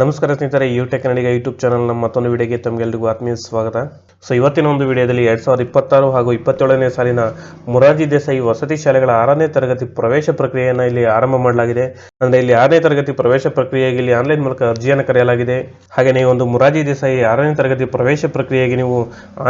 ನಮಸ್ಕಾರ ಸ್ನೇಹಿತರೆ you tech Kannadiga YouTube ಚಾನಲ್ನ ಮತ್ತೊಂದು ವಿಡಿಯೋಗೆ ತಮಗೆಲ್ಲರಿಗೂ ಆತ್ಮೀಯ ಸ್ವಾಗತ. ಸೊ ಇವತ್ತಿನ ಒಂದು ವಿಡಿಯೋದಲ್ಲಿ ಎರಡು ಸಾವಿರದ ಇಪ್ಪತ್ತಾರು ಹಾಗೂ ಇಪ್ಪತ್ತೇಳನೇ ಸಾಲಿನ ಮೊರಾರ್ಜಿ ದೇಸಾಯಿ ವಸತಿ ಶಾಲೆಗಳ ಆರನೇ ತರಗತಿ ಪ್ರವೇಶ ಪ್ರಕ್ರಿಯೆಯನ್ನು ಇಲ್ಲಿ ಆರಂಭ ಮಾಡಲಾಗಿದೆ. ಅಂದರೆ ಇಲ್ಲಿ ಆರನೇ ತರಗತಿ ಪ್ರವೇಶ ಪ್ರಕ್ರಿಯೆಗೆ ಇಲ್ಲಿ ಆನ್ಲೈನ್ ಮೂಲಕ ಅರ್ಜಿಯನ್ನು ಕರೆಯಲಾಗಿದೆ. ಹಾಗೆ ಒಂದು ಮೊರಾರ್ಜಿ ದೇಸಾಯಿ ಆರನೇ ತರಗತಿ ಪ್ರವೇಶ ಪ್ರಕ್ರಿಯೆಗೆ ನೀವು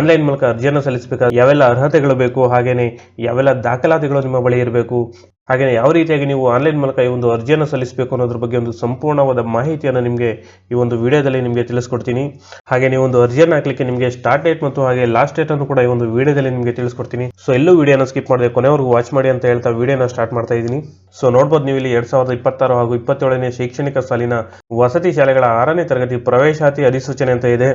ಆನ್ಲೈನ್ ಮೂಲಕ ಅರ್ಜಿಯನ್ನು ಸಲ್ಲಿಸಬೇಕಾದ ಯಾವೆಲ್ಲ ಅರ್ಹತೆಗಳು ಬೇಕು, ಹಾಗೆಯೇ ಯಾವೆಲ್ಲ ದಾಖಲಾತಿಗಳು ನಿಮ್ಮ ಬಳಿ ಇರಬೇಕು ಹಾಗೆ ಯಾವ ರೀತಿಯಾಗಿ ನೀವು ಆನ್ಲೈನ್ ಮೂಲಕ ಈ ಒಂದು ಅರ್ಜಿಯನ್ನು ಸಲ್ಲಿಸಬೇಕು ಅನ್ನೋದ್ರ ಬಗ್ಗೆ ಒಂದು ಸಂಪೂರ್ಣವಾದ ಮಾಹಿತಿಯನ್ನು ನಿಮಗೆ ಈ ಒಂದು ವಿಡಿಯೋದಲ್ಲಿ ನಿಮಗೆ ತಿಳಿಸ್ಕೊಡ್ತೀನಿ. ಹಾಗೆ ನೀವು ಒಂದು ಅರ್ಜಿಯನ್ನು ಹಾಕಲಿಕ್ಕೆ ನಿಮಗೆ ಸ್ಟಾರ್ಟ್ ಡೇಟ್ ಮತ್ತು ಹಾಗೆ ಲಾಸ್ಟ್ ಡೇಟ್ ಅನ್ನು ಕೂಡ ಈ ಒಂದು ವಿಡಿಯೋದಲ್ಲಿ ನಿಮಗೆ ತಿಳಿಸ್ಕೊಡ್ತೀನಿ. ಸೊ ಎಲ್ಲೂ ವಿಡಿಯೋನ ಸ್ಕಿಪ್ ಮಾಡಿದೆ ಕೊನೆವರೆಗೂ ವಾಚ್ ಮಾಡಿ ಅಂತ ಹೇಳ್ತಾ ವಿಡಿಯೋನ ಸ್ಟಾರ್ಟ್ ಮಾಡ್ತಾ ಇದ್ದೀನಿ. ಸೊ ನೋಡ್ಬೋದು ನೀವು ಇಲ್ಲಿ ಎರಡ್ ಸಾವಿರದ ಇಪ್ಪತ್ತಾರು ಹಾಗೂ ಇಪ್ಪತ್ತೇಳನೇ ಶೈಕ್ಷಣಿಕ ಸಾಲಿನ ವಸತಿ ಶಾಲೆಗಳ ಆರನೇ ತರಗತಿ ಪ್ರವೇಶಾತಿ ಅಧಿಸೂಚನೆ ಅಂತ ಇದೆ.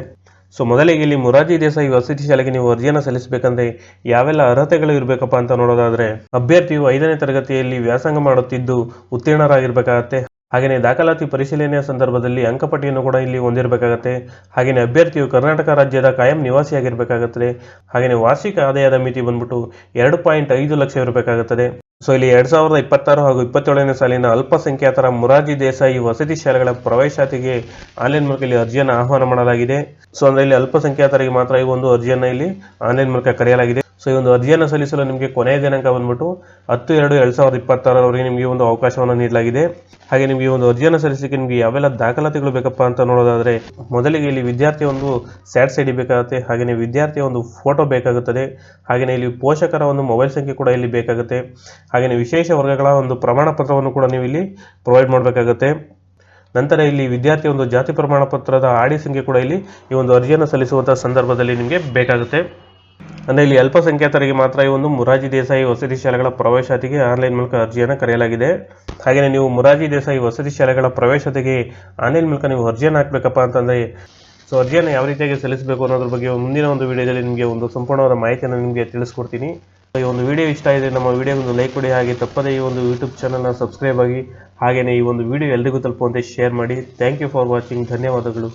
ಸೊ ಮೊದಲಿಗೆ ಇಲ್ಲಿ ಮುರಾರ್ಜಿ ದೇಸಾಯಿ ವಸತಿ ಶಾಲೆಗೆ ನೀವು ಅರ್ಜಿಯನ್ನು ಸಲ್ಲಿಸಬೇಕಂದ್ರೆ ಯಾವೆಲ್ಲ ಅರ್ಹತೆಗಳು ಇರಬೇಕಪ್ಪ ಅಂತ ನೋಡೋದಾದ್ರೆ ಅಭ್ಯರ್ಥಿಯು ಐದನೇ ತರಗತಿಯಲ್ಲಿ ವ್ಯಾಸಂಗ ಮಾಡುತ್ತಿದ್ದು ಉತ್ತೀರ್ಣರಾಗಿರ್ಬೇಕಾಗತ್ತೆ. ಹಾಗೆಯೇ ದಾಖಲಾತಿ ಪರಿಶೀಲನೆಯ ಸಂದರ್ಭದಲ್ಲಿ ಅಂಕಪಟ್ಟಿಯನ್ನು ಕೂಡ ಇಲ್ಲಿ ಹೊಂದಿರಬೇಕಾಗತ್ತೆ. ಹಾಗೆಯೇ ಅಭ್ಯರ್ಥಿಯು ಕರ್ನಾಟಕ ರಾಜ್ಯದ ಕಾಯಂ ನಿವಾಸಿಯಾಗಿರ್ಬೇಕಾಗುತ್ತದೆ. ಹಾಗೆಯೇ ವಾರ್ಷಿಕ ಆದಾಯದ ಮಿತಿ ಬಂದ್ಬಿಟ್ಟು ಎರಡು ಪಾಯಿಂಟ್ ಐದು ಲಕ್ಷ ಇರಬೇಕಾಗುತ್ತದೆ. ಸೊ ಇಲ್ಲಿ ಎರಡ್ ಸಾವಿರದ ಇಪ್ಪತ್ತಾರು ಹಾಗೂ ಇಪ್ಪತ್ತೇಳನೇ ಸಾಲಿನ ಅಲ್ಪಸಂಖ್ಯಾತರ ಮುರಾರ್ಜಿ ದೇಸಾಯಿ ವಸತಿ ಶಾಲೆಗಳ ಪ್ರವೇಶಾತಿಗೆ ಆನ್ಲೈನ್ ಮೂಲಕ ಇಲ್ಲಿ ಅರ್ಜಿಯನ್ನು ಆಹ್ವಾನ ಮಾಡಲಾಗಿದೆ. ಸೊ ಅಂದ್ರೆ ಇಲ್ಲಿ ಅಲ್ಪಸಂಖ್ಯಾತರಿಗೆ ಮಾತ್ರ ಈ ಒಂದು ಅರ್ಜಿಯನ್ನು ಇಲ್ಲಿ ಆನ್ಲೈನ್ ಮೂಲಕ ಕರೆಯಲಾಗಿದೆ. ಸೊ ಈ ಒಂದು ಅರ್ಜಿಯನ್ನು ಸಲ್ಲಿಸಲು ನಿಮಗೆ ಕೊನೆಯ ದಿನಾಂಕ ಬಂದ್ಬಿಟ್ಟು ಹತ್ತು ಎರಡು ಎರಡು ಸಾವಿರದ ಇಪ್ಪತ್ತಾರರವರೆಗೆ ನಿಮಗೆ ಒಂದು ಅವಕಾಶವನ್ನು ನೀಡಲಾಗಿದೆ. ಹಾಗೆ ನಿಮಗೆ ಒಂದು ಅರ್ಜಿಯನ್ನು ಸಲ್ಲಿಸಲಿಕ್ಕೆ ನಿಮಗೆ ಯಾವೆಲ್ಲ ದಾಖಲಾತಿಗಳು ಬೇಕಪ್ಪ ಅಂತ ನೋಡೋದಾದರೆ, ಮೊದಲಿಗೆ ಇಲ್ಲಿ ವಿದ್ಯಾರ್ಥಿ ಒಂದು ಸ್ಯಾಟ್ ಸೈಡಿ ಬೇಕಾಗುತ್ತೆ ಹಾಗೆಯೇ ವಿದ್ಯಾರ್ಥಿಯ ಒಂದು ಫೋಟೋ ಬೇಕಾಗುತ್ತದೆ ಹಾಗೆಯೇ ಇಲ್ಲಿ ಪೋಷಕರ ಒಂದು ಮೊಬೈಲ್ ಸಂಖ್ಯೆ ಕೂಡ ಇಲ್ಲಿ ಬೇಕಾಗುತ್ತೆ ಹಾಗೆಯೇ ವಿಶೇಷ ವರ್ಗಗಳ ಒಂದು ಪ್ರಮಾಣ ಪತ್ರವನ್ನು ಕೂಡ ನೀವು ಇಲ್ಲಿ ಪ್ರೊವೈಡ್ ಮಾಡಬೇಕಾಗುತ್ತೆ. ನಂತರ ಇಲ್ಲಿ ವಿದ್ಯಾರ್ಥಿ ಒಂದು ಜಾತಿ ಪ್ರಮಾಣ ಪತ್ರದ ಆಡಿ ಸಂಖ್ಯೆ ಕೂಡ ಇಲ್ಲಿ ಈ ಒಂದು ಅರ್ಜಿಯನ್ನು ಸಲ್ಲಿಸುವಂಥ ಸಂದರ್ಭದಲ್ಲಿ ನಿಮಗೆ ಬೇಕಾಗುತ್ತೆ. ಅಂದರೆ ಇಲ್ಲಿ ಅಲ್ಪಸಂಖ್ಯಾತರಿಗೆ ಮಾತ್ರ ಈ ಒಂದು ಮುರಾಜಿ ದೇಸಾಯಿ ವಸತಿ ಶಾಲೆಗಳ ಪ್ರವೇಶಾತಿಗೆ ಆನ್ಲೈನ್ ಮೂಲಕ ಅರ್ಜಿಯನ್ನು ಕರೆಯಲಾಗಿದೆ. ಹಾಗೆಯೇ ನೀವು ಮುರಾಜಿ ದೇಸಾಯಿ ವಸತಿ ಶಾಲೆಗಳ ಪ್ರವೇಶತೆಗೆ ಆನ್ಲೈನ್ ಮೂಲಕ ನೀವು ಅರ್ಜಿಯನ್ನು ಹಾಕಬೇಕಪ್ಪ ಅಂತಂದರೆ, ಸೊ ಅರ್ಜಿಯನ್ನು ಯಾವ ರೀತಿಯಾಗಿ ಸಲ್ಲಿಸಬೇಕು ಅನ್ನೋದ್ರ ಬಗ್ಗೆ ಮುಂದಿನ ಒಂದು ವಿಡಿಯೋದಲ್ಲಿ ನಿಮಗೆ ಒಂದು ಸಂಪೂರ್ಣವಾದ ಮಾಹಿತಿಯನ್ನು ನಿಮಗೆ ತಿಳಿಸ್ಕೊಡ್ತೀನಿ. ಈ ಒಂದು ವಿಡಿಯೋ ಇಷ್ಟ ಇದೆ ನಮ್ಮ ವಿಡಿಯೋಗೆ ಒಂದು ಲೈಕ್ ಕೊಡಿ, ಹಾಗೆ ತಪ್ಪದೇ ಈ ಒಂದು ಯೂಟ್ಯೂಬ್ ಚಾನಲ್ನ ಸಬ್ಸ್ಕ್ರೈಬ್ ಆಗಿ, ಹಾಗೆಯೇ ಈ ಒಂದು ವಿಡಿಯೋ ಎಲ್ರಿಗೂ ತಲುಪುವಂತೆ ಶೇರ್ ಮಾಡಿ. Thank you for watching. ಧನ್ಯವಾದಗಳು.